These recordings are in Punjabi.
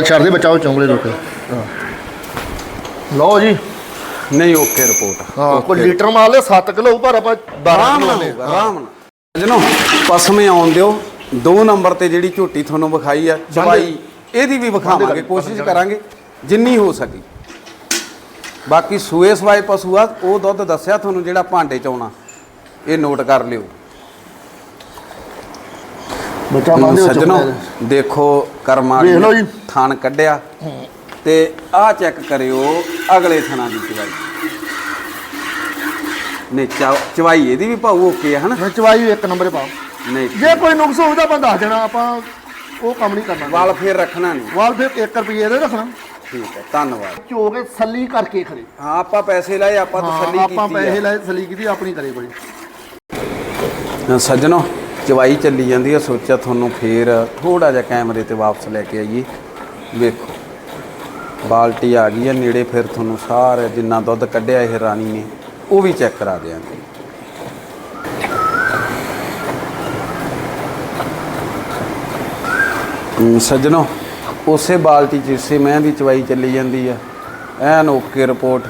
ਆ ਛੱਡ ਦੇ ਬਚਾਓ ਚੁੰਗਲੇ ਰੁਕ ਲਓ ਜੀ। ਨਹੀਂ ਓਕੇ ਰਿਪੋਰਟ ਹਾਂ ਕੋਈ ਲੀਟਰ ਮਾਰ ਲਿਆ 7 ਕਿਲੋ ਪਰ ਆਪਾਂ 12 ਆਰਾਮ ਕਿਲੋ ਨਾਲ ਹੋਊਗਾ, ਆਰਾਮ ਨਾਲ। ਜਨੋ ਪਸਮੇ ਆਉਣ ਦਿਓ। ਦੋ ਨੰਬਰ ਤੇ ਜਿਹੜੀ ਝੋਟੀ ਤੁਹਾਨੂੰ ਵਿਖਾਈ ਆ ਚਵਾਈ ਇਹਦੀ ਵੀ ਵਿਖਾਵਾਂਗੇ ਕੋਸ਼ਿਸ਼ ਕਰਾਂਗੇ ਜਿੰਨੀ ਹੋ ਸਕੀ। ਬਾਕੀ ਸੂਏ ਸਵਾਏ ਪਸ਼ੂ ਆ ਉਹ ਦੁੱਧ ਦੱਸਿਆ ਤੁਹਾਨੂੰ ਜਿਹੜਾ ਭਾਂਡੇ ਚ ਆਉਣਾ। ਇਹ ਨੋਟ ਕਰ ਲਿਓ। ਬੱਚਾ ਮੰਨਦੇ ਹੋ ਸੱਜਣੋ ਚੁੰਗਲੇ ਦੇਖੋ ਕਰਮਾਂ ਵੇਖ ਲਓ ਜੀ। ਥਾਨ ਕੱਢਿਆ ਤੇ ਆਹ ਚੈੱਕ ਕਰਿਓ ਅਗਲੇ ਥਾਨਾਂ ਦੀ ਚਵਾਈ। ਨੇ ਚਵਾਈ ਇਹਦੀ ਵੀ ਭਾਊ ਓਕੇ ਆ ਹਨਾ? ਚਵਾਈ ਇੱਕ ਨੰਬਰ ਪਾ ਨਹੀਂ। ਜੇ ਕੋਈ ਨੁਕਸ ਹੋਊ ਤਾਂ ਆਪਾਂ ਦੱਸ ਦੇਣਾ ਆਪਾਂ ਉਹ ਕੰਮ ਨਹੀਂ ਕਰਨਾ। ਵਾਲ ਫੇਰ ਰੱਖਣਾ ਨਹੀਂ। ਵਾਲ ਫਿਰ 1 ਰੁਪਏ ਦੇ ਰੱਖਣਾ। ਠੀਕ ਹੈ ਧੰਨਵਾਦ। ਚੋ ਕੇ ਸੱਲੀ ਕਰਕੇ ਖੜੇ। ਹਾਂ ਆਪਾਂ ਪੈਸੇ ਲਾਏ ਆਪਾਂ ਤਸੱਲੀ ਹਾਂ, ਕੀਤੀ ਆਪਾਂ ਪੈਸੇ। ਲਾਏ ਸੱਲੀ ਕੀਤੀ ਆਪਣੀ ਕਰੇ ਕੋਈ। ਸੱਜਣੋ ਚਵਾਈ ਚੱਲੀ ਜਾਂਦੀ ਹੈ ਸੋਚਿਆ ਤੁਹਾਨੂੰ ਫੇਰ ਥੋੜਾ ਜਿਹਾ ਕੈਮਰੇ ਤੇ ਵਾਪਸ ਲੈ ਕੇ ਆਈਏ। ਵੇਖੋ ਬਾਲਟੀ ਆ ਗਈ ਹੈ ਨੇੜੇ ਫਿਰ ਤੁਹਾਨੂੰ ਸਾਰੇ ਜਿੰਨਾ ਦੁੱਧ ਕੱਢਿਆ ਇਹ ਰਾਣੀ ਨੇ ਉਹ ਵੀ ਚੈੱਕ ਕਰਾ ਦਿਆਂਗੇ। ਸੱਜਣੋ ਉਸੇ ਬਾਲਟੀ 'ਚ ਇਸੇ ਮੈਂ ਦੀ ਚਵਾਈ ਚੱਲੀ ਜਾਂਦੀ ਆ। ਐਨ ਓਕੇ ਰਿਪੋਰਟ।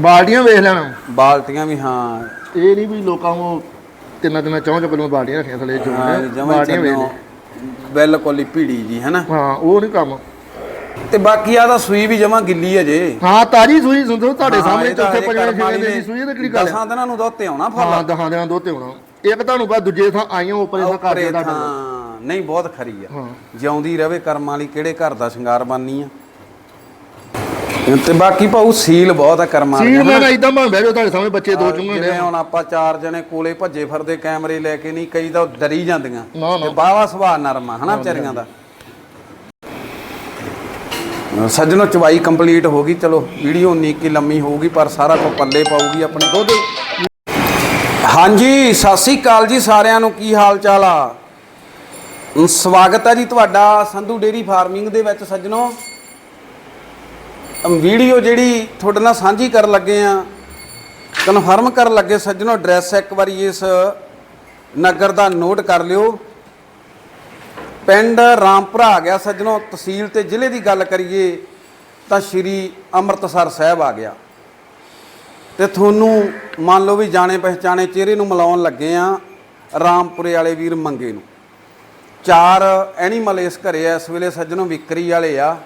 ਬਾਲਟੀਆਂ ਵੇਖ ਲੈਣਾ। ਬਾਲਟੀਆਂ ਵੀ ਹਾਂ। ਇਹ ਨਹੀਂ ਵੀ ਲੋਕਾਂ ਨੂੰ ਤਿੰਨਾਂ ਤਿੰਨਾਂ ਚੌਂ ਚੌਂ ਕਿਲੋ ਬਾਲਟੀਆਂ ਰੱਖੀਆਂ ਥੱਲੇ ਚੋ ਹਾਂ ਜਮਾਂ ਬਾਲਟੀਆਂ ਚੱਲੋ ਲੈ ਬਿਲਕੁਲ ਹੀ ਭੀੜੀ ਜੀ ਹੈਨਾ? ਹਾਂ ਉਹ ਨਹੀਂ ਕੰਮ। ਤੇ ਬਾਕੀ ਆ ਤਾਂ ਸੂਈ ਵੀ ਜਮਾ ਗਿੱਲੀ ਹੈ ਜੇ। ਹਾਂ ਤਾਜੀ ਸੂਈ ਸੁਣੋ ਤੁਹਾਡੇ ਹਾਂ, ਸਾਹਮਣੇ ਚੌਥੇ ਪੰਜਵੇਂ ਛੇਵੇਂ ਦੀ ਨੇ। ਸੂਈ ਇਹ ਤਾਂ ਕਿਹੜੀ ਗੱਲ ਦਸਾਂ ਹੈ ਦਿਨਾਂ ਨੂੰ ਦੁੱਧ ਤੇ ਆਉਣਾ ਹਾਂ ਫਲ ਦਹਾਂ ਦਿਨਾਂ ਦੋ ਤੇ ਹੋਣਾ ਇੱਕ ਤੁਹਾਨੂੰ ਬਾਅਦ ਦੂਜੇ ਥਾਂ ਆਈਆਂ ਉੱਪਰੇ ਥਾਂ ਘਰ ਦੇ ਦਾ ਹਾਂ ਨਹੀਂ ਬਹੁਤ ਖਰੀ ਆ। ਹਾਂ। ਜਿਉਂਦੀ ਰਵੇ ਕਰਮਾਂ ਵਾਲੀ ਕਿਹੜੇ ਘਰ ਦਾ ਸ਼ਿੰਗਾਰ ਬਾਨੀ ਆ? ਤੇ ਬਾਕੀ ਭਾਊ ਸੀਲ ਬਹੁਤ ਆ ਕਰਮਾਂ ਸੀਲ ਮੈਂ ਇਦਾਂ ਭਾਂ ਬਹਿ ਜਾਓ ਤੁਹਾਡੇ ਸਾਹਮਣੇ ਬੱਚੇ ਦੋ ਚੁੰਗਣ ਜਿਵੇਂ ਹੁਣ ਆਪਾਂ ਚਾਰ ਜਣੇ ਕੋਲੇ ਭੱਜੇ ਫਿਰਦੇ ਕੈਮਰੇ ਲੈ ਕੇ ਨਹੀਂ ਕਈ ਤਾਂ ਡਰੀ ਜਾਂਦੀਆਂ। ਨਾ, ਨਾ। ਤੇ ਬਾਵਾ ਸੁਭਾਅ ਨਰਮ ਆ ਹਨਾ ਵਿਚਾਰੀਆਂ ਦਾ। ਸੱਜਣੋ ਚਵਾਈ ਕੰਪਲੀਟ ਹੋ ਗਈ ਚਲੋ ਵੀਡੀਓ ਉਨੀ ਕੀ ਲੰਮੀ ਹੋਊਗੀ ਪਰ ਸਾਰਾ ਕੁਝ ਪੱਲੇ ਪਾਊਗੀ ਆਪਣੇ ਦੁੱਧ ਹਾਂਜੀ ਸਤਿ ਸ੍ਰੀ ਅਕਾਲ ਜੀ ਸਾਰਿਆਂ ਨੂੰ ਕੀ ਹਾਲ ਚਾਲ ਆ ਸਵਾਗਤ ਹੈ ਜੀ ਤੁਹਾਡਾ ਸੰਧੂ ਡੇਰੀ ਫਾਰਮਿੰਗ ਦੇ ਵਿੱਚ ਸੱਜਣੋ। ਵੀਡੀਓ ਜਿਹੜੀ ਤੁਹਾਡੇ ਨਾਲ ਸਾਂਝੀ ਕਰਨ ਲੱਗੇ ਆ, ਕਨਫਰਮ ਕਰਨ ਲੱਗੇ ਸੱਜਣੋ ਐਡਰੈਸ ਇੱਕ ਵਾਰੀ ਇਸ ਨਗਰ ਦਾ ਨੋਟ ਕਰ ਲਿਓ। ਪਿੰਡ ਰਾਮਪੁਰਾ ਆ ਗਿਆ ਸੱਜਣੋ, ਤਹਿਸੀਲ ਤੇ ਜ਼ਿਲ੍ਹੇ ਦੀ ਗੱਲ ਕਰੀਏ ਤਾਂ ਸ਼੍ਰੀ ਅੰਮ੍ਰਿਤਸਰ ਸਾਹਿਬ ਆ ਗਿਆ। ਤੇ ਤੁਹਾਨੂੰ ਮੰਨ ਲਓ ਵੀ ਜਾਣੇ ਪਹਿਚਾਣੇ ਚਿਹਰੇ ਨੂੰ ਮਿਲਾਉਣ ਲੱਗੇ ਆ ਰਾਮਪੁਰੇ ਵਾਲੇ ਵੀਰ ਮੰਗੇ ਨੂੰ। ਚਾਰ ਐਨੀਮਲ ਇਸ ਘਰੇ ਆ, ਇਸ ਵੇਲੇ ਸੱਜਣੋ ਵਿਕਰੀ ਵਾਲੇ ਆ।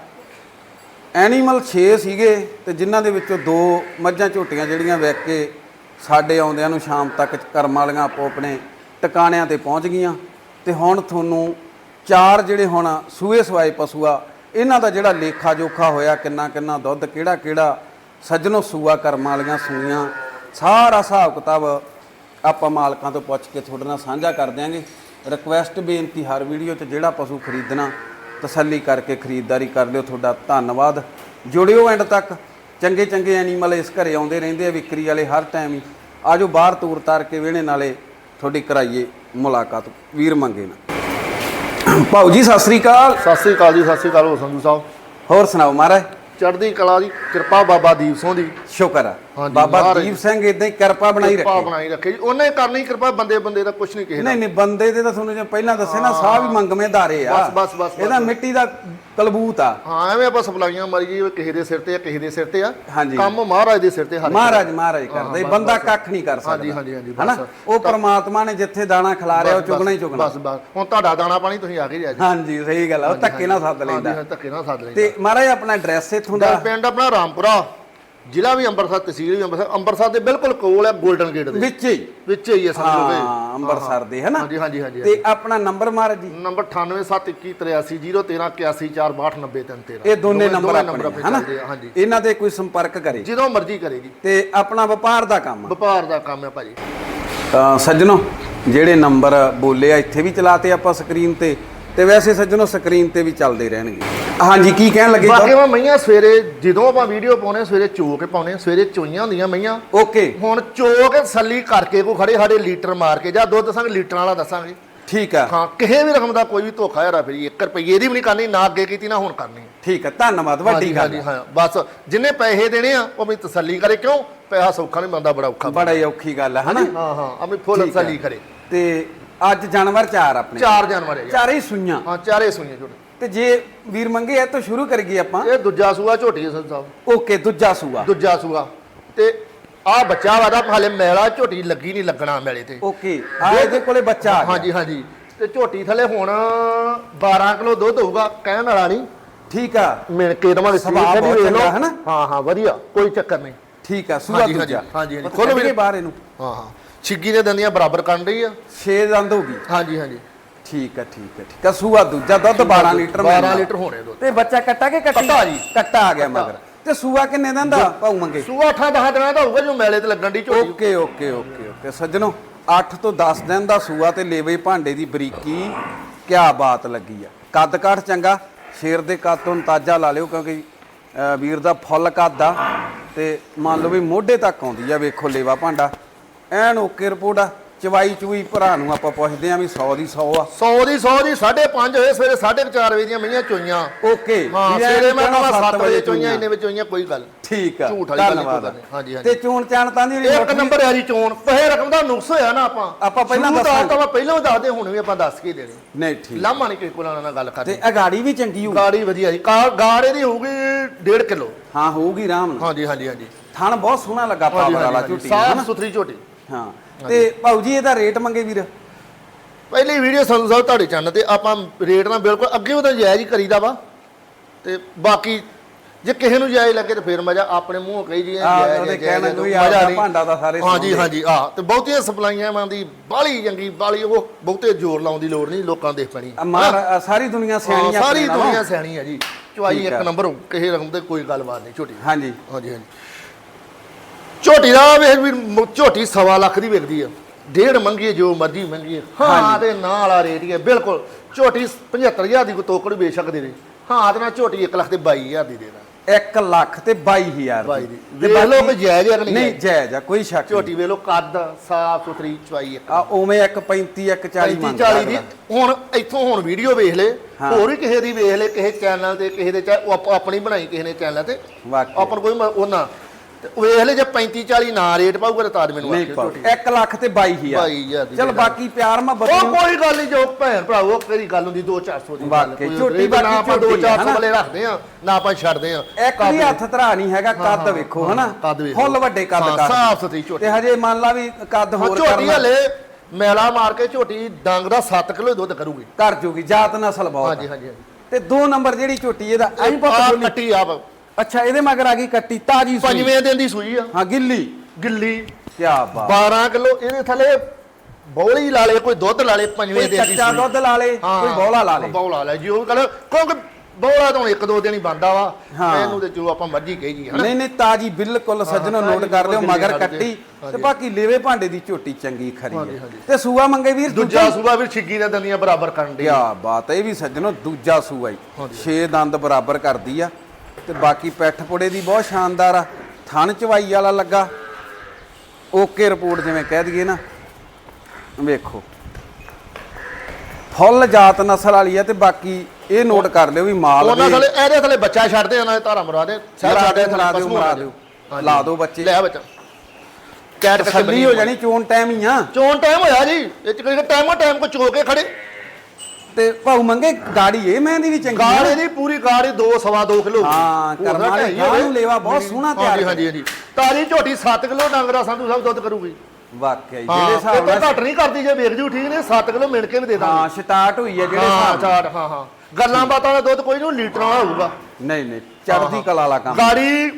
ਐਨੀਮਲ 6 ਸੀਗੇ ਤੇ ਜਿਨ੍ਹਾਂ ਦੇ ਵਿੱਚੋਂ ਦੋ ਮੱਝਾਂ ਝੋਟੀਆਂ ਜਿਹੜੀਆਂ ਵਿਕ ਕੇ ਸਾਡੇ ਆਉਂਦਿਆਂ ਨੂੰ ਸ਼ਾਮ ਤੱਕ ਕਰਮ ਵਾਲੀਆਂ ਆਪੋ ਆਪਣੇ ਟਿਕਾਣਿਆਂ ਤੇ ਪਹੁੰਚ ਗਈਆਂ। ਤੇ ਹੁਣ ਤੁਹਾਨੂੰ ਚਾਰ ਜਿਹੜੇ ਹੁਣ ਸੂਏ ਸਵਾਏ ਪਸ਼ੂ ਆ, ਇਹਨਾਂ ਦਾ ਜਿਹੜਾ ਲੇਖਾ ਜੋਖਾ ਹੋਇਆ ਕਿੰਨਾ ਕਿੰਨਾ ਦੁੱਧ ਕਿਹੜਾ ਕਿਹੜਾ, ਸੱਜਣੋ ਸੂਆ ਕਰਮ ਵਾਲੀਆਂ ਸੂਈਆਂ, ਸਾਰਾ ਹਿਸਾਬ ਕਿਤਾਬ ਆਪਾਂ ਮਾਲਕਾਂ ਤੋਂ ਪੁੱਛ ਕੇ ਤੁਹਾਡੇ ਨਾਲ ਸਾਂਝਾ ਕਰ ਦਿਆਂਗੇ। ਰਿਕੁਐਸਟ ਬੇਨਤੀ ਹਰ ਵੀਡੀਓ 'ਚ ਜਿਹੜਾ ਪਸ਼ੂ ਖਰੀਦਣਾ ਤਸੱਲੀ ਕਰਕੇ ਖਰੀਦਦਾਰੀ ਕਰ ਲਿਓ। ਤੁਹਾਡਾ ਧੰਨਵਾਦ। ਜੁੜਿਓ ਐਂਡ ਤੱਕ। ਚੰਗੇ ਚੰਗੇ ਐਨੀਮਲ ਇਸ ਘਰੇ ਆਉਂਦੇ ਰਹਿੰਦੇ ਆ ਵਿਕਰੀ ਵਾਲੇ ਹਰ ਟਾਈਮ ਹੀ। ਆਜੋ ਬਾਹਰ ਤੂਰ ਤਾਰ ਕੇ ਵਿਹਣੇ ਨਾਲੇ ਤੁਹਾਡੀ ਕਰਾਈਏ ਮੁਲਾਕਾਤ। ਵੀਰ ਮੰਗੇ ਨਾ। ਭਾਊ ਜੀ ਸਤਿ ਸ੍ਰੀ ਅਕਾਲ। ਸਤਿ ਸ੍ਰੀ ਅਕਾਲ ਜੀ ਸਤਿ ਸ੍ਰੀ ਅਕਾਲ ਹੋ ਸੰਧੂ ਸਾਹਿਬ। ਹੋਰ ਸੁਣਾਓ ਮਹਾਰਾਜ? ਚੜ੍ਹਦੀ ਕਲਾ ਦੀ ਕਿਰਪਾ ਬਾਬਾ ਦੀਪ ਸਿੰਘ ਦੀ। ਸ਼ੁਕਰ ਆ। ਹਾਂਜੀ, ਬਾਬਾ ਮਹਾਰਾਜ ਦੀਪ ਸਿੰਘ ਇਦਾਂ ਹੀ ਕਿਰਪਾ ਬਣਾਈ ਕਿਰਪਾ ਰੱਖੇ। ਬਣਾਈ ਰੱਖੇ। ਜੀ ਉਹਨੇ ਕਰਨੀ ਕਿਰਪਾ ਬੰਦੇ ਬੰਦੇ ਦਾ ਕੁਝ ਨਹੀਂ ਕਿਸੇ ਦਾ। ਨਹੀਂ ਨਹੀਂ ਬੰਦੇ ਦੇ ਤਾਂ ਤੁਹਾਨੂੰ ਜੇ ਪਹਿਲਾਂ ਦੱਸੇ ਨਾ ਸਾਹ ਵੀ ਮੰਗਵੇਂ ਧਾਰੇ ਆ। ਬਸ, ਬਸ, ਬਸ, ਇਹਦਾ ਮਿੱਟੀ ਦਾ ਕਲਬੂਤ ਆ। ਹਾਂ ਐਵੇਂ ਆਪਾਂ ਸਪਲਾਈਆਂ ਮਾਰੀ ਜੀ ਕਿਸੇ ਦੇ ਸਿਰ ਤੇ ਆ ਕਿਸੇ ਦੇ ਸਿਰ ਤੇ ਆ। ਹਾਂਜੀ। ਕੰਮ ਮਹਾਰਾਜ ਦੇ ਸਿਰ ਤੇ ਹਰ ਮਹਾਰਾਜ ਮਹਾਰਾਜ ਕਰਦੇ। ਬੰਦਾ। ਕੱਖ ਨਹੀਂ ਕਰ ਸਕਦਾ। ਹਾਂਜੀ, ਹਾਂਜੀ, ਹਾਂਜੀ, ਹਨਾ। ਉਹ ਪ੍ਰਮਾਤਮਾ ਨੇ ਜਿੱਥੇ ਦਾਣਾ ਖਿਲਾਰਿਆ ਉਹ ਬਸ, ਚੁਗਣਾ ਹੀ ਚੁਗਣਾ। ਬਸ ਬਸ। ਹੁਣ ਤੁਹਾਡਾ ਦਾਣਾ ਪਾਣੀ ਤੁਸੀਂ ਆ ਕੇ ਜੀ। ਅੱਜ ਹਾਂਜੀ ਸਹੀ ਗੱਲ ਆ। ਉਹ ਧੱਕੇ ਨਾਲ ਸੱਦ ਹਾਂਜੀ ਲੈਂਦਾ। ਹਾਂ ਧੱਕੇ ਨਾਲ ਸੱਦ ਲੈਂਦਾ। ਤੇ ਮਹਾਰਾਜ ਆਪਣਾ ਐਡਰੈਸ ਇੱਥੋਂ ਦਾ ਪਿੰਡ ਆਪਣਾ ਰਾਮਪੁਰਾ। ਜ਼ਿਲ੍ਹਾ ਵੀ ਅੰਮ੍ਰਿਤਸਰ ਤਹਿਸੀਲ ਵੀ ਅੰਮ੍ਰਿਤਸਰ ਅੰਮ੍ਰਿਤਸਰ ਦੇ ਬਿਲਕੁਲ ਕੋਲ ਹੈ 골ਡਨ ਗੇਟ ਦੇ। ਵਿੱਚ ਹੀ। ਵਿੱਚ ਹੀ ਹੈ ਸਮਝ ਲਓ ਹਾਂ। ਅੰਮ੍ਰਿਤਸਰ ਦੇ ਹਨਾ? ਹਾਂਜੀ ਹਾਂਜੀ ਹਾਂਜੀ ਤੇ ਆਪਣਾ ਨੰਬਰ ਮਹਾਰਾਜ ਜੀ। ਨੰਬਰ 9871830113 ਇਹ ਦੋਨੇ ਨੰਬਰ ਆਪਣੇ ਹਨਾ? ਇਹਨਾਂ ਤੇ ਕੋਈ ਸੰਪਰਕ ਕਰੇ। ਜਦੋਂ ਮਰਜ਼ੀ ਕਰੇ ਜੀ। ਤੇ ਆਪਣਾ ਵਪਾਰ ਦਾ ਕੰਮ। ਵਪਾਰ ਦਾ ਕੰਮ ਹੈ ਭਾਜੀ। ਸੱਜਣੋ ਜਿਹੜੇ ਨੰਬਰ ਬੋਲੇ ਆ ਇੱਥੇ ਵੀ ਚਲਾਤੇ ਆਪਾਂ ਸਕਰੀਨ ਤੇ। ਤੇ ਵੈਸੇ ਸੱਜਣੋ ਸਕਰੀਨ ਤੇ ਵੀ ਚੱਲਦੇ ਰਹਿਣਗੇ। ਹਾਂਜੀ ਕੀ ਕਹਿਣ ਲੱਗੇ ਬਾਕੀ ਮੈਂ ਮਈਆਂ ਸਵੇਰੇ ਜਦੋਂ ਆਪਾਂ ਵੀਡੀਓ ਪਾਉਨੇ ਸਵੇਰੇ ਚੋ ਕੇ ਪਾਉਨੇ ਸਵੇਰੇ ਚੋਈਆਂ ਹੁੰਦੀਆਂ ਮਈਆਂ। ਓਕੇ। ਹੁਣ ਚੋ ਕੇ ਸੱਲੀ ਕਰਕੇ ਕੋ ਖੜੇ ਸਾਡੇ ਲੀਟਰ ਮਾਰ ਕੇ ਜਾਂ ਦੁੱਧ ਦੱਸਾਂਗੇ ਲੀਟਰਾਂ ਵਾਲਾ ਦੱਸਾਂਗੇ। ਠੀਕ ਆ। ਹਾਂ ਕਿਸੇ ਵੀ ਰਕਮ ਦਾ ਕੋਈ ਵੀ ਧੋਖਾ ਹੈਰਾ ਫਿਰ 1 ਰੁਪਏ ਦੀ ਵੀ ਨਹੀਂ ਕਰਨੀ ਨਾ ਅੱਗੇ ਕੀਤੀ ਨਾ ਹੁਣ ਕਰਨੀ। ਠੀਕ ਆ ਧੰਨਵਾਦ ਵੱਡੀ ਗੱਲ ਹਾਂ ਬਸ ਜਿੰਨੇ ਪੈਸੇ ਦੇਣੇ ਆ ਉਹ ਵੀ ਤਸੱਲੀ ਕਰੇ ਕਿਉਂ? ਪੈਸਾ ਸੌਖਾ ਨਹੀਂ ਬੰਦਾ ਬੜਾ ਔਖਾ ਬੜਾ ਔਖੀ ਗੱਲ ਹੈ ਹਨਾ? ਹਾਂ ਹਾਂ ਅਮੀ ਫੁੱਲ। ਤਸੱਲੀ ਕਰੇ। ਤੇ ਅੱਜ ਜਾਨਵਰ ਚਾਰ ਆਪਣੇ। ਚਾਰ ਜਾਨਵਰ ਹੈ। ਚਾਰੇ ਹੀ ਸੂਈਆਂ। ਹਾਂ ਚਾਰੇ ਸੂਈਆਂ ਛੋਟੇ ਤੇ ਜੇ ਵੀਰ ਮੰਗੇ ਇਹ ਤੋਂ ਸ਼ੁਰੂ ਕਰੀਏ ਆਪਾਂ। ਇਹ ਦੂਜਾ ਸੂਆ ਝੋਟੀ ਸੰਤ ਸਾਹਿਬ ਓਕੇ ਦੂਜਾ ਸੂਆ। ਦੂਜਾ ਸੂਆ। ਤੇ ਆ ਬੱਚਾ ਵਾਦਾ ਹਾਲੇ ਮੈਲਾ ਝੋਟੀ ਲੱਗੀ ਨਹੀਂ ਲੱਗਣਾ ਮੈਲੇ ਤੇ। ਓਕੇ ਆ ਇਹਦੇ ਕੋਲੇ ਬੱਚਾ ਆ ਹਾਂਜੀ ਹਾਂਜੀ। ਤੇ ਝੋਟੀ ਥਲੇ ਹੁਣ 12 ਕਿਲੋ ਦੁੱਧ ਹੋਊਗਾ ਕਹਿਣ ਵਾਲਾ ਨਹੀਂ। ਠੀਕ ਆ। ਮਿਣ ਕੇ ਦਵਾਂਗੇ ਸੁਭਾਅ ਬਹੁਤ ਚੰਗਾ ਹੈ ਨਾ? ਹਾਂ ਹਾਂ ਵਧੀਆ ਕੋਈ ਚੱਕਰ ਨਹੀਂ। ਠੀਕ ਆ ਸੂਆ ਦੂਜਾ। ਹਾਂਜੀ, ਹਾਂਜੀ। ਖੋਲੋ ਵੀਰੇ। ਬਾਹਰ ਇਹਨੂੰ। ਹਾਂ ਹਾਂ। ਛਿੱਗੀ ਦੇ ਦੰਦੀਆਂ ਬਰਾਬਰ ਕਰਨ ਰਹੀ ਆ? 6 ਦੰਦ ਹੋ ਗਈ। ਹਾਂਜੀ ਹਾਂਜੀ। ਠੀਕ ਆ ਠੀਕ ਆ ਠੀਕ ਆ। ਸੂਆ ਦੂਜਾ ਦੁੱਧ 12 ਲੀਟਰ 12 ਮਿਲਦਾ। ਲੀਟਰ ਹੋਣੇ ਦੁੱਧ। ਤੇ ਬੱਚਾ ਕੱਟਾ ਕੇ ਕੱਟੀ? ਕੱਟਾ ਜੀ। ਕੱਟਾ ਆ ਗਿਆ ਮਗਰ। ਤੇ ਸੂਆ ਕਿੰਨੇ ਦਿਨ ਦਾ ਭਾਉ ਮੰਗੇ। ਸੂਆ 8 10 ਦਿਨਾਂ ਦਾ ਹੋਊਗਾ ਜੋ ਮੈਲੇ ਤੇ ਲੱਗਣ ਦੀ ਝੋਟੀ ਓਕੇ ਓਕੇ ਓਕੇ ਓਕੇ। ਸੱਜਣੋ 8 ਤੋਂ 10 ਦਿਨ ਦਾ ਸੂਆ ਤੇ ਲੇਵੇ ਭਾਂਡੇ ਦੀ ਬਰੀਕੀ ਕਿਆ ਬਾਤ ਲੱਗੀ ਆ। ਕੱਦ ਕਾਠ ਚੰਗਾ ਸ਼ੇਰ ਦੇ ਕੱਦ ਤੋਂ ਅੰਦਾਜ਼ਾ ਲਾ ਲਿਓ ਕਿਉਂਕਿ ਵੀਰ ਦਾ ਫੁੱਲ ਕੱਦ ਆ। ਤੇ ਮੰਨ ਲਓ ਵੀ ਮੋਢੇ ਤੱਕ ਆਉਂਦੀ ਆ ਵੇਖੋ ਲੇਵਾ ਭਾਂਡਾ। ਐਨ ਓਕੇ ਰਿਪੋਰਟ ਆ ਚਵਾਈ ਚੂਈ ਭਰਾ ਨੂੰ ਆਪਾਂ ਪੁੱਛਦੇ ਆ ਵੀ 100 ਦੀ 100 ਆ। 100 ਦੀ 100 ਦੀ 5:30 ਹੋਏ ਸਵੇਰੇ 4:30 ਵਜੇ ਦੀਆਂ ਮਈਆਂ ਚੋਈਆਂ। ਓਕੇ ਹਾਂ ਸਵੇਰੇ ਮੈਂ ਕਹਾਂ 7 ਵਜੇ ਚੋਈਆਂ। ਇੰਨੇ ਵਿੱਚ ਚੋਈਆਂ ਕੋਈ ਗੱਲ ਠੀਕ ਆ ਝੂਠ ਵਾਲੀ ਗੱਲ ਨਹੀਂ। ਹਾਂਜੀ, ਹਾਂਜੀ। ਤੇ ਚੋਣ ਚਾਣ ਤਾਂ ਦੀ ਇੱਕ ਨੰਬਰ ਹੈ ਜੀ ਚੋਣ। ਪਹਿ ਰਕਮ ਦਾ ਨੁਕਸ ਹੋਇਆ ਨਾ ਆਪਾਂ। ਆਪਾਂ ਪਹਿਲਾਂ ਸ਼ੁਰੂ ਤੋਂ। ਤਾਂ ਆਪਾਂ ਪਹਿਲਾਂ ਦੱਸਦੇ ਹੁਣ ਵੀ ਆਪਾਂ ਦੱਸ ਕੇ ਦੇਣੀ। ਨਹੀਂ ਠੀਕ। ਲਾਮਾ ਨਹੀਂ ਕਿਸੇ ਕੋਲ ਨਾਲ ਗੱਲ ਤੇ ਕਰਨੀ ਅਗਾੜੀ ਵੀ ਚੰਗੀ ਹੋਊ ਗਾੜੀ ਵਧੀਆ ਜੀ। ਗਾੜ ਇਹਦੀ ਹੋਊਗੀ 1.5 ਕਿਲੋ। ਹਾਂ ਹੋਊਗੀ ਆਰਾਮ ਨਾਲ। ਹਾਂਜੀ ਹਾਂਜੀ ਹਾਂਜੀ। ਥਣ ਬਹੁਤ ਸੋਹਣਾ ਲੱਗਾ ਪਾਵਰ ਵਾਲਾ ਝੋਟੀ ਦਾ, ਸਾਫ਼? ਸੁਥਰੀ ਝੋਟੀ। ਹਾਂ। ਤੇ ਭਾਊ ਜੀ ਇਹਦਾ ਰੇਟ ਮੰਗੇ ਵੀਰ? ਪਹਿਲੀ ਵੀਡੀਓ ਸੰਧੂ ਸਾਹਿਬ ਤੁਹਾਡੇ ਚੈਨਲ ਤੇ ਆਪਾਂ ਰੇਟ ਨਾਲ ਬਿਲਕੁਲ ਅੱਗੇ ਉਹਦਾ ਜਾਇਜ਼ ਹੀ ਕਰੀਦਾ ਵਾ। ਤੇ ਬਾਕੀ ਜੇ ਕਿਸੇ ਨੂੰ ਜਾਇਜ਼ ਲੱਗੇ ਤੇ ਫਿਰ ਮਜ਼ਾ ਆਪਣੇ ਮੂੰਹੋਂ ਕਹੀ ਜੀ ਆਹ, ਉਹਦੇ ਕਹਿਣ ਵੀ ਆਪਦਾ ਭਾਂਡਾ ਤਾਂ ਸਾਰੇ ਹਾਂਜੀ ਸੁਣਦੇ। ਹਾਂਜੀ ਆ ਤੇ ਬਹੁਤੀਆਂ ਸਪਲਾਈਆਂ ਮਾਂ ਦੀ ਬਾਲੀ ਚੰਗੀ ਬਾਲੀ ਉਹ ਬਹੁਤੇ ਜ਼ੋਰ ਲਾਉਣ ਦੀ ਲੋੜ ਨਹੀਂ ਲੋਕਾਂ ਦੇਖ ਪੈਣੀ। ਆ ਮਾਰ ਆ ਸਾਰੀ ਦੁਨੀਆ ਸਿਆਣੀ ਹਾਂ, ਆ ਸਾਰੀ ਆਪਣੇ ਨਾਲੋਂ। ਦੁਨੀਆ ਸਿਆਣੀ ਹੈ ਜੀ। ਚੁਆਈ ਠੀਕ ਇੱਕ ਆ। ਨੰਬਰ ਕਿਸੇ ਰਕਮ ਤੇ ਕੋਈ ਗੱਲਬਾਤ ਨਹੀਂ ਝੋਟੀ ਹਾਂਜੀ। ਹਾਂਜੀ ਹਾਂਜੀ। ਝੋਟੀ ਦਾ ਵੇਖ ਵੀ ਮ- ਝੋਟੀ ਸਵਾ ਲੱਖ ਦੀ ਵਿਕਦੀ ਆ। ਡੇਢ ਮੰਗੀਏ ਜੋ ਮਰਜ਼ੀ ਮੰਗੀਏ। ਹਾਂ। ਤੇ ਨਾਂ ਵਾਲਾ ਰੇਟ ਹੀ ਹੈ ਬਿਲਕੁਲ ਝੋਟੀ 75000 ਦੀ ਕੋ ਤੋਕੜ ਵੇਚ ਸਕਦੇ ਨੇ ਹਾਂ ਤੇ ਨਾ ਝੋਟੀ 1 ਲੱਖ ਤੇ 22000 ਦੀ ਦੇ ਦਾਂ 1 ਲੱਖ ਤੇ 22000 ਬਾਈ ਦੀ। ਵੇਖ ਲਓ ਕਿ ਜਾਇਜ਼ ਹੈ ਕਿ ਨਹੀਂ ਨਹੀਂ ਜਾਇਜ਼। ਜਾਇਜ਼ ਆ ਕੋਈ ਸ਼ੱਕ ਨਹੀਂ। ਝੋਟੀ ਵੇਖ ਲਓ ਕੱਦ ਸਾਫ਼ ਸੁਥਰੀ ਚੁਆਈ ਇੱਕ। ਆ ਉਵੇਂ 1 35 1 40 35 40 ਦੀ। ਹੁਣ ਇੱਥੋਂ ਹੁਣ ਵੀਡੀਓ ਵੇਖ ਲੈ ਹਾਂ। ਹੋਰ ਵੀ ਕਿਸੇ ਦੀ ਵੇਖ ਲੈ ਕਿਸੇ ਚੈਨਲ ਤੇ ਕਿਸੇ ਦੇ ਚਾ- ਉਹ ਆਪ- ਆਪਣੀ ਬਣਾਈ ਕਿਸੇ ਨੇ ਚੈਨਲ ਤੇ। ਵਾਕਈ। ਆਪਾਂ ਨੂੰ ਕੋਈ ਮ- ਉਹਨਾਂ ਤੇ ਵੇਖ ਲੈ ਜੇ 35 40 ਨਾ ਰੇਟ ਪਾਊਗਾ ਤਾਂ ਤਾਜ ਮੈਨੂੰ ਨਹੀਂ ਆਖਿਓ ਪਾਉ ਝੋਟੀ 1 ਲੱਖ ਤੇ 22000 22,000 ਦੀ ਚਲ ਦੇ ਬਾਕੀ ਪਿਆਰ ਮੁਹੱਬਤ ਉਹ ਨੂੰ ਕੋਈ ਗੱਲ ਨਹੀਂ ਜੋ ਭੈਣ ਭਰਾ ਉਹ ਕਿਹੜੀ ਗੱਲ ਹੁੰਦੀ 2 400 ਦੀ ਗੱਲ ਕੋਈ ਝੋਟੀ ਬਾਕੀ ਆਪਾਂ 2 ਝੋਟੀ ਆ, 400 ਹਨਾ? ਵਾਲੇ ਰੱਖਦੇ ਆ ਨਾ ਆਪਾਂ ਛੱਡਦੇ ਆ ਇੱਕ ਵੀ ਹੱਥ ਧਰਾ ਨਹੀਂ ਹੈਗਾ ਕੱਦ ਵੇਖੋ ਹਨਾ। ਫੁੱਲ ਵੱਡੇ ਕੱਦ ਕਰ। ਸਾਫ਼ ਸੁਥਰੀ ਝੋਟੀ। ਤੇ ਹਜੇ ਮੰਨ ਲਾ ਵੀ ਕੱਦ ਹੋਰ ਝੋਟੀ ਕਰਨਾ। ਹਲੇ ਮੈਲਾ ਮਾਰ ਕੇ ਝੋਟੀ ਡੰਗ ਦਾ 7 ਕਿਲੋ ਦੁੱਧ ਕਰੂਗੀ। ਕਰ ਜੂਗੀ ਜਾਤ ਨਸਲ ਬਹੁਤ ਹਾਂਜੀ। ਹਾਂਜੀ ਤੇ 2 ਨੰਬਰ ਜਿਹੜੀ ਝੋਟੀ ਇਹਦਾ ਐਂ ਪੁੱਤ ਕੱਟੀ ਆਪ। ਅੱਛਾ ਇਹਦੇ ਮਗਰ ਆ ਗਈ ਕੱਟੀ ਤਾਜੀ ਸੂਈ। ਪੰਜਵੇਂ ਦਿਨ ਦੀ ਸੂਈ ਆ। ਹਾਂ ਗਿੱਲੀ। ਗਿੱਲੀ। ਕੀ ਬਾਤ। 12 ਕਿਲੋ ਇਹਦੇ ਥੱਲੇ ਬੌਲੀ ਲਾ ਲੇ ਕੋਈ ਦੁੱਧ ਲਾ ਲੇ ਪੰਜਵੇਂ ਕੋਈ ਦਿਨ ਦੀ ਕੱਚਾ ਸੂਈ। ਦੁੱਧ ਲਾ ਲੇ ਹਾਂ, ਕੋਈ ਬੌਲਾ ਲਾ ਲੇ ਬੌਲਾ ਲਾ ਜੀ ਉਹ ਕਹਿੰਦਾ ਕਿਉਂਕਿ ਬੌਲਾ ਤਾਂ ਹੁਣ ਇੱਕ ਦੋ ਦਿਨ ਹੀ ਬੰਦਾ ਵਾ। ਹਾਂ। ਇਹਨੂੰ ਤੇ ਜੋ ਆਪਾਂ ਮਰਜ਼ੀ ਕਹੀ ਜੀ ਹਨਾ? ਨਹੀਂ ਨਹੀਂ ਤਾਜੀ ਬਿਲਕੁਲ ਸੱਜਣੋ ਤਾਜ਼ੀ ਨੋਟ ਕਰ ਲਿਓ ਬਿਲਕੁਲ ਮਗਰ ਕੱਟੀ ਤੇ ਹਾਂਜੀ। ਬਾਕੀ ਲੇਵੇ ਭਾਂਡੇ ਦੀ ਝੋਟੀ ਚੰਗੀ ਖਰੀ ਹਾਂਜੀ, ਹੈ। ਹਾਂਜੀ। ਤੇ ਸੂਆ ਮੰਗੇ ਵੀਰ ਦੂਜਾ ਸੂਬਾ ਵੀ ਛਿੱਗੀ ਦੇ ਦੰਦੀਆਂ ਬਰਾਬਰ ਕਰਨ ਦੀ ਕਿਆ ਬਾਤ ਹੈ ਇਹ ਵੀ ਸੱਜਣੋ ਦੂਜਾ ਸੂਆ ਹੀ। 6 ਦੰਦ ਬਰਾਬਰ ਕਰਦੀ ਆ। ਤੇ ਬਾਕੀ ਪੈਠ ਪੁੜੇ ਦੀ ਬਹੁਤ ਸ਼ਾਨਦਾਰ ਆ। ਥਣ ਚਵਾਈ ਵਾਲਾ ਲੱਗਾ। ਓਕੇ ਰਿਪੋਰਟ ਜਿਵੇਂ ਕਹਿ ਦਈਏ ਨਾ। ਵੇਖੋ। ਫੁੱਲ ਜਾਤ ਨਸਲ ਵਾਲੀ ਆ ਤੇ ਬਾਕੀ ਇਹ ਨੋਟ ਕਰ ਲਿਓ ਵੀ ਮਾਲ ਉਹਨਾਂ ਥਲੇ ਇਹਦੇ ਥਲੇ ਬੱਚਾ ਛੱਡਦੇ ਉਹਨਾਂ ਦੇ ਧਾਰਾ ਮਰਾ ਦੇ। ਸਾਹਿਬ ਸਾਡੇ ਮਰਾ ਦਿਓ, ਮਰਾ ਆ ਦਿਓ। ਲਾ ਦਿਓ ਬੱਚੇ। ਲੈ ਬੱਚਾ। ਕੈਟ ਤਸੱਲੀ ਹੋ ਜਾਣੀ ਚੋਣ ਟਾਈਮ ਹੀ ਆ। ਚੋਣ ਟਾਈਮ ਹੋਇਆ ਜੀ। ਇਹ ਚ ਕੋਈ ਟਾਈਮ ਟਾਈਮ ਕੋ ਚੋ ਕੇ ਖੜੇ। ਤੇ ਭਾਉ ਮੰਗੇ ਗਾੜੀ ਇਹ ਮਹਿੰਦੀ ਵੀ ਚੰਗੀ ਗਾੜ ਇਹਦੀ ਪੂਰੀ ਗਾੜ 2 ਸਵਾ 2 ਕਿਲੋ। ਹਾਂ, ਕਰਮਾਂ ਵਾਲੀ ਨੂੰ ਲੇਵਾ ਬਹੁਤ ਸੋਹਣਾ ਤਿਆਰ ਹਾਂਜੀ ਹਾਂਜੀ ਹਾਂਜੀ। ਤਾਰੀ ਝੋਟੀ 7 ਕਿਲੋ ਡੰਗਰਾ ਸੰਧੂ ਸਾਹਿਬ ਦੁੱਧ ਕਰੂਗੀ। ਵਾਕਿਆ ਜਿਹੜੇ ਹਿਸਾਬ ਤਾਂ ਨਾਲ ਘੱਟ ਨਹੀਂ ਕਰਦੀ ਜੇ ਵੇਖ ਜੂ ਠੀਕ ਨੇ 7 ਕਿਲੋ ਮਿਲ ਕੇ ਵੀ ਦੇ ਦਾਂਗੇ। ਹਾਂ ਸਟਾਰਟ ਹੋਈ ਹੈ ਜਿਹੜੇ ਹਾਂ ਹਾਂ ਹਾਂ। ਗੱਲਾਂ ਬਾਤਾਂ ਦਾ ਦੁੱਧ ਕੋਈ ਨਹੀਂ ਲੀਟਰਾਂ ਵਾਲਾ ਹੋਊਗਾ। ਨਹੀਂ ਨਹੀਂ ਚੜਦੀ ਕਲਾ ਵਾਲਾ ਕੰਮ। ਗਾੜੀ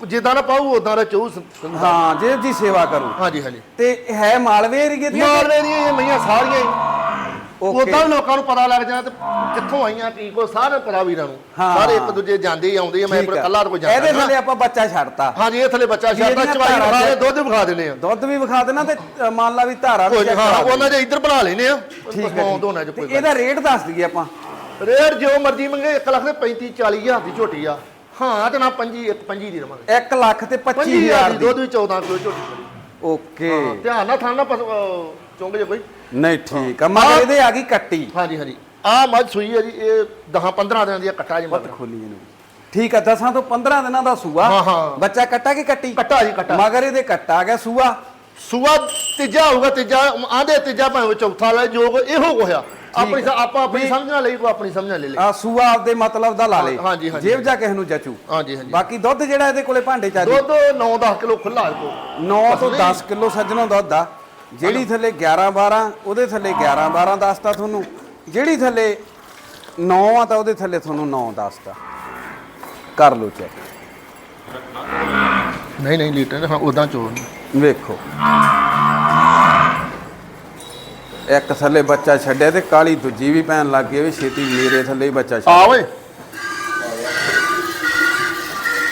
ਜਿੱਦਾਂ ਦਾ ਪਾਉ ਉਦਾਂ ਦਾ ਸ- ਹਾਂ ਜੇ ਦੀ ਸੇਵਾ ਕਰੂ। ਹਾਂਜੀ ਹਾਂਜੀ। ਤੇ ਹੈ ਮਾਲਵੇ ਏਰੀਏ ਮਾਲਵੇ ਦੀਆਂ ਇਹ ਮਈਆਂ ਸਾਰੀਆਂ ਉਦਾਂ ਲੋਕਾਂ ਨੂੰ ਪਤਾ ਲੱਗ ਜਾਣਾ ਤੇ ਕਿੱਥੋਂ ਆਈਆਂ ਕੀ ਕੋ ਸਾਰੇ ਪਤਾ ਵੀਰਾਂ ਨੂੰ। ਹਾਂ। ਸਾਰੇ ਇੱਕ ਦੂਜੇ ਜਾਂਦੇ ਹੀ ਆਉਂਦੇ ਆ ਮੈਂ ਠੀਕ ਆ। ਇਕੱਲਾ ਕੋਈ ਇਹਦੇ ਜਾਂਦਾ ਥੱਲੇ ਆਪਾਂ ਬੱਚਾ ਛੱਡਤਾ। ਹਾਂਜੀ ਇਹ ਥੱਲੇ ਬੱਚਾ ਛੱਡਦਾ ਚਵਾਈ ਧਾਰਾਂ ਵਿਖਾ ਦੇ ਦੁੱਧ ਵਿਖਾ ਦਿੰਦੇ ਆ। ਦੁੱਧ ਵੀ ਵਿਖਾ ਦੇਣਾ ਤੇ ਅ, ਮੰਨ ਲਾ ਵੀ ਧਾਰਾ ਵੀ ਕੋਈ ਹਾਂ ਕਰਾ ਉਹਨਾਂ ਦੇ ਇੱਧਰ ਬਣਾ ਲੈਨੇ ਆ। ਠੀਕ ਹੈ ਦੋਨਾਂ ਚ। ਕੋਈ ਇਹਦਾ ਰੇਟ ਦੱਸ ਦਈਏ ਆਪਾਂ। ਰੇਟ ਜੋ ਮਰਜ਼ੀ ਮੰਗੇ 1 ਲੱਖ ਦੇ 35 40 ਹਜ਼ਾਰ ਦੀ ਝੋਟੀ ਆ। ਹਾਂ ਤੇ ਨਾ 25 ਇੱਕ 25 ਦੀ ਰਵਾਂਗੇ 1 ਲੱਖ ਤੇ 25 25000 ਹਜ਼ਾਰ ਦੀ ਦੀ। ਦੁੱਧ ਵੀ 14 ਕਿਲੋ ਝੋਟੀ। ਓਕੇ। ਹਾਂ ਧਿਆਨ ਨਾਲ ਥਾਣਾ ਚੁੰਗ ਜੇ ਕੋਈ। ਨਹੀਂ ਠੀਕ ਆ ਮਗਰ ਇਹਦੇ ਆ ਗਈ ਕੱਟੀ। ਹਾਂਜੀ ਹਾਂਜੀ। ਆ ਮੱਝ ਸੂਈ ਹੈ ਜੀ ਇਹ 10 15 ਦਿਨਾਂ ਦੀ ਆ, ਕੱਟਾ ਜੀ ਮਗਰ। ਖੋਲੀ ਇਹਨੂੰ। ਠੀਕ ਆ ਦਸਾਂ ਤੋਂ 15 ਦਿਨਾਂ ਦਾ ਸੂਆ। ਹਾਂ, ਹਾਂ। ਬੱਚਾ ਕੱਟਾ ਕਿ ਕੱਟੀ? ਕੱਟਾ ਜੀ ਕੱਟਾ। ਮਗਰ ਇਹਦੇ ਕੱਟਾ ਆ ਗਿਆ ਸੂਆ। ਸੂਆ ਤੀਜਾ ਹੋਊਗਾ ਤੀਜਾ ਆਂਦੇ ਤੀਜਾ ਭਾਵੇਂ ਚੌਥਾ ਲੈ ਜੋ ਕੋ ਇਹੋ ਕੋਇਆ ਆਪਣੀ ਸ- ਆਪਾਂ ਆਪਣੀ ਸਮਝ ਨਾਲ ਲਈ ਕੋ ਆਪਣੀ ਸਮਝ ਨਾਲ ਲੈ ਲਈ। ਆ ਸੂਆ ਆਪਦੇ ਮਤਲਬ ਦਾ ਲਾ ਲੇ। ਹਾਂ- ਹਾਂਜੀ, ਹਾਂਜੀ। ਜੇਬ ਜਾ ਕਿਸੇ ਨੂੰ ਜਚੂ। ਹਾਂਜੀ ਹਾਂਜੀ। ਬਾਕੀ ਦੁੱਧ ਜਿਹੜਾ ਇਹਦੇ ਕੋਲੇ ਭਾਂਡੇ ਚ ਆ ਜੀ। ਦੁੱਧ 9-10 ਕਿਲੋ ਖੁੱਲਾ ਕੋ 9 ਤੋਂ 10 ਕਿਲੋ ਸੱਜਣੋਂ ਦੁੱਧ ਆ। ਜਿਹੜੀ ਥੱਲੇ 11 12 ਉਹਦੇ ਥੱਲੇ 11 12 ਦੱਸਤਾ ਤੁਹਾਨੂੰ। ਜਿਹੜੀ ਥੱਲੇ 9 ਆ ਤਾਂ ਉਹਦੇ ਥੱਲੇ ਤੁਹਾਨੂੰ 9 ਦੱਸਤਾ। ਕਰ ਲਓ ਚੈੱਕ ਨਹੀਂ ਨਹੀਂ ਲੀਟਰ ਹਾਂ ਉਦਾਂ ਚੋਣ ਵੇਖੋ। ਇੱਕ ਥੱਲੇ ਬੱਚਾ ਛੱਡਿਆ ਤੇ ਕਾਲੀ ਦੂਜੀ ਵੀ ਪੈਣ ਲੱਗ ਗਈ ਵੀ ਛੇਤੀ ਮੇਰੇ ਥੱਲੇ ਹੀ ਬੱਚਾ ਛੱਡ ਆ ਓਏ।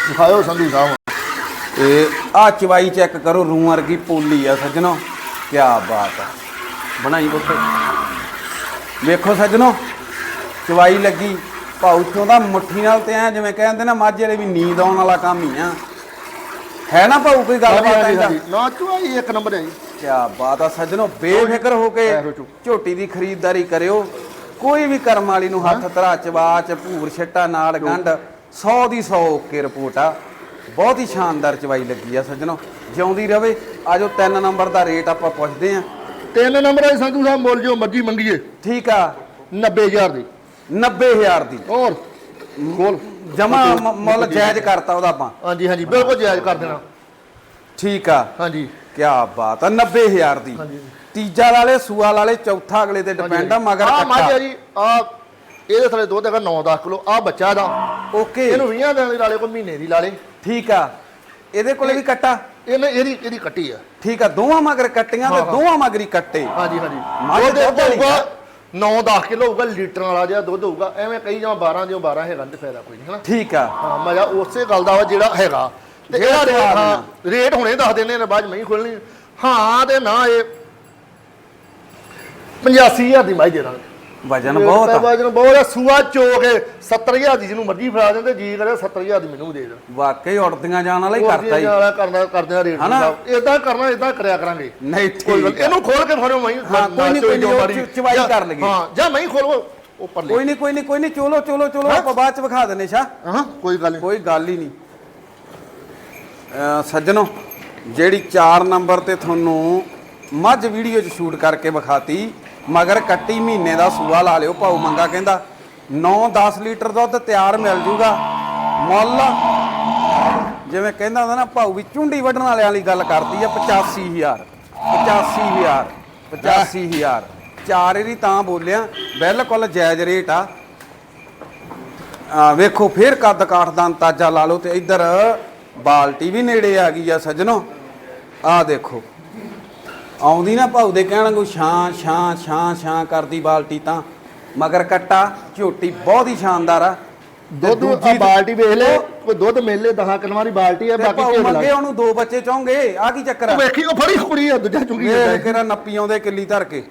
ਦਿਖਾਓ ਸੰਧੂ ਸਾਹਿਬ। ਤੇ ਆ ਚਵਾਈ ਚੈੱਕ ਕਰੋ ਰੂਹ ਵਰਗੀ ਪੋਲੀ ਆ ਸੱਜਣੋ। ਕੀ ਬਾਤ ਆ ਬਣਾਈ ਬੁੱਕੇ ਵੇਖੋ ਸੱਜਣੋ ਚਵਾਈ ਲੱਗੀ। ਭਾਉ ਚੋਂ ਦਾ ਮੁੱਠੀ ਨਾਲ ਤੇ ਐ ਜਿਵੇਂ ਕਹਿੰਦੇ ਨਾ ਮਾਝੇ ਵਾਲੇ ਵੀ ਨੀਂਦ ਆਉਣ ਵਾਲਾ ਕੰਮ ਹੀ ਆ। ਹੈ ਨਾ ਭਾਉ ਕੋਈ ਗੱਲ ਬਾਤ ਇਹਦਾ ਨਾ ਚੁਆਈ ਇੱਕ ਨੰਬਰ ਹੈ ਕੀ ਬਾਤ ਆ ਸੱਜਣੋ ਬੇਫਿਕਰ ਹੋ ਕੇ। ਝੋਟੀ ਦੀ ਖਰੀਦਦਾਰੀ ਕਰਿਓ। ਕੋਈ ਵੀ ਕਰਮ ਵਾਲੀ ਨੂੰ ਹੱਥ ਧਰਾ ਚਵਾਚ ਭੂਰ ਛੱਟਾ ਨਾਲ ਗੰਢ 100 ਦੀ 100 ਓਕੇ ਰਿਪੋਰਟ ਆ। ਬਹੁਤ ਹੀ ਸ਼ਾਨਦਾਰ ਚਵਾਈ ਲੱਗੀ ਆ ਸੱਜਣੋ ਜਿਉਂਦੀ ਰਵੇ ਆਜੋ 3 ਨੰਬਰ ਦਾ ਰੇਟ ਆਪਾਂ ਪੁੱਛਦੇ ਆ। ਤਿੰਨ ਨੰਬਰ ਹੈ ਸੰਧੂ ਸਾਹਿਬ ਮੁੱਲ ਜੋ ਮਰਜ਼ੀ ਮੰਗੀਏ ਠੀਕ ਆ। 90000 ਦੀ। 90000 ਦੀ। ਹੋਰ ਖੋਲ। ਜਮਾ ਮੁੱਲ ਜਾਇਜ਼ ਕਰਤਾ ਉਹਦਾ ਆਪਾਂ। ਹਾਂਜੀ ਹਾਂਜੀ ਬਿਲਕੁਲ ਜਾਇਜ਼ ਕਰ ਦੇਣਾ। ਠੀਕ ਆ। ਹਾਂਜੀ। ਕੀ ਬਾਤ ਆ 90000 ਦੀ। ਹਾਂਜੀ। ਤੀਜਾ ਲਾਲੇ ਸੂਆ ਲਾਲੇ ਚੌਥਾ ਅਗਲੇ ਤੇ ਡਿਪੈਂਡ ਆ ਮਗਰ ਆ ਮਾਝਾ ਜੀ ਆ ਇਹਦੇ ਥਲੇ ਦੁੱਧ ਹੈਗਾ 9-10 ਕਿਲੋ ਆ ਬੱਚਾ ਦਾ ਓਕੇ। ਇਹਨੂੰ 20 ਦਿਨਾਂ ਦੀ ਲਾ ਲੇ ਕੋਈ ਮਹੀਨੇ ਦੀ ਲਾ ਲੇ। ਠੀਕ ਆ। ਇਹਦੇ ਕੋਲੇ ਵੀ ਕੱਟਾ? ਇਹਨੇ ਇਹਦੀ ਇਹਦੀ ਕੱਟੀ ਆ। ਠੀਕ ਆ ਦੋਵਾਂ ਮਗਰ ਕੱਟੀਆਂ ਤੇ। ਦੋਵਾਂ ਮਗਰੀ ਕੱਟੇ। ਹਾਂਜੀ ਹਾਂਜੀ। ਦੁੱਧ ਹੋਊਗਾ 9-10 ਕਿਲੋ ਹੋਊਗਾ ਲੀਟਰਾਂ ਵਾਲਾ ਜਿਹਾ ਦੁੱਧ ਹੋਊਗਾ। ਐਵੇਂ ਕਈ ਜਾਂ 12 ਜਿਉਂ 12 ਹੈਗਾ ਤੇ ਫਾਇਦਾ ਕੋਈ ਨਹੀਂ ਹਨਾ? ਠੀਕ ਆ। ਹਾਂ ਮਜ਼ਾ ਉਸੇ ਗੱਲ ਦਾ ਵਾ ਜਿਹੜਾ ਹੈਗਾ। ਤੇ ਇਹਦਾ ਰੇਟ ਹੁਣੇ ਦੱਸ ਦਿੰਦੇ ਨੇ ਬਾਅਦ ਨਹੀਂ ਖੁੱਲਣੀ ਹਾਂ ਤੇ ਨਾ ਇਹ 85000 ਦੀ ਮਾਈ ਦੇ ਦਾਂਗੇ ਵਜਨ ਬਹੁਤ ਆ। ਵਜਨ ਬਹੁਤ ਆ ਸੂਆ ਚੋ ਕੇ 70000 ਦੀ ਜਿਹਨੂੰ ਮਰਜ਼ੀ ਫੜਾ ਦਿੰਦੇ ਜੀ ਕਰੇ 70000 ਦੀ ਮੈਨੂੰ ਦੇ ਦੇ ਵਾਕਈ ਉੜਦੀਆਂ ਜਾਣ ਵਾਲਾ ਹੀ ਕਰਤਾ ਹੀ ਕਰਨਾ ਕਰਦੇ ਆ ਰੇਟ ਹਨਾ? ਇਦਾਂ ਕਰਨਾ ਇਦਾਂ ਕਰਿਆ ਕਰਾਂਗੇ। ਨਹੀਂ ਕੋਈ ਗੱਲ ਠੀਕ ਆ। ਇਹਨੂੰ ਖੋਲ ਕੇ ਫੜੋ ਮੈਂ ਹਾਂ, ਕੋਈ ਨੀ, ਕੋਈ ਨੀ, ਉਹ ਚ- ਚਵਾਈ ਕਰ ਲਈਏ। ਹਾਂ ਜਾਂ ਮੈਂ ਖੋਲੋ ਉੱਪਰ ਲੈ ਕੋਈ ਨਹੀਂ ਕੋਈ ਨਹੀਂ ਕੋਈ ਨਹੀਂ ਚਲੋ ਚਲੋ ਚਲੋ ਆਪਾਂ ਬਾਅਦ ਚ ਵਿਖਾ ਦਿੰਨੇ ਸ਼ਾ ਹਾਂ ਕੋਈ ਗੱਲ ਨਹੀਂ ਕੋਈ ਗੱਲ ਹੀ ਨਹੀਂ। ਅਹ ਸੱਜਣੋ ਜਿਹੜੀ 4 ਨੰਬਰ ਤੇ ਤੁਹਾਨੂੰ ਮੱਝ ਵੀਡੀਓ 'ਚ ਸ਼ੂਟ ਕਰਕੇ ਵਿਖਾਤੀ ਮਗਰ ਕੱਟੀ ਮਹੀਨੇ ਦਾ ਸੂਆ ਲਾ ਲਿਓ ਭਾਉ ਮੰਗਾ ਕਹਿੰਦਾ 9-10 ਲੀਟਰ ਦੁੱਧ ਤਿਆਰ ਮਿਲ ਜੂਗਾ। ਮੁੱਲ, ਜਿਵੇਂ ਕਹਿੰਦਾ ਹੁੰਦਾ ਨਾ ਭਾਉ ਵੀ ਚੁੰਡੀ ਵੱਢਣ ਵਾਲਿਆਂ ਵਾਲੀ ਗੱਲ ਕਰਦੀ ਆ 85000 85000 85000 ਚਾਰ ਇਹਦੀ ਤਾਂ ਬੋਲਿਆ, ਬਿਲਕੁਲ ਜਾਇਜ਼ ਰੇਟ ਆ, ਵੇਖੋ, ਫੇਰ ਕੱਦ ਕਾਠ ਦਾ ਅੰਦਾਜ਼ਾ ਲਾ ਲਓ ਤੇ ਇੱਧਰ ਬਾਲਟੀ ਵੀ ਨੇੜੇ ਆ ਗਈ ਆ ਸੱਜਣੋ। ਆ ਦੇਖੋ ਆਉਂਦੀ ਨਾ ਭਾਉ ਦੇ ਕਹਿਣ ਕੋ ਛਾਂ ਛਾਂ ਛਾਂ ਛਾਂ ਕਰਦੀ ਬਾਲਟੀ ਤਾਂ। ਮਗਰ ਕੱਟਾ ਝੋਟੀ ਬਹੁਤ ਹੀ ਸ਼ਾਨਦਾਰ ਆ। ਦੁੱਧ ਦੂਜੀ ਬਾਲਟੀ ਵੇਖ ਲੈ ਕੋਈ ਦੁੱਧ ਮਿਲ ਲੈ 10 ਕਿਲੋ ਵਾਲੀ ਬਾਲਟੀ ਆ ਬਾਕੀ ਢੇਰ ਮੰਗੇ ਲੱਗ ਉਹਨੂੰ ਦੋ ਬੱਚੇ ਚਾਹੋਗੇ ਆ ਕੀ ਚੱਕਰ ਆ? ਵੇਖੀ ਉਹ ਫੜੀ ਕੁੜੀ ਆ ਦੂਜਾ ਚੁੰਗੀ ਵੇਖ ਕਿਹੜਾ ਨੱਪੀ ਆਉਂਦੇ ਕਿੱਲੀ ਧਰ ਕੇ।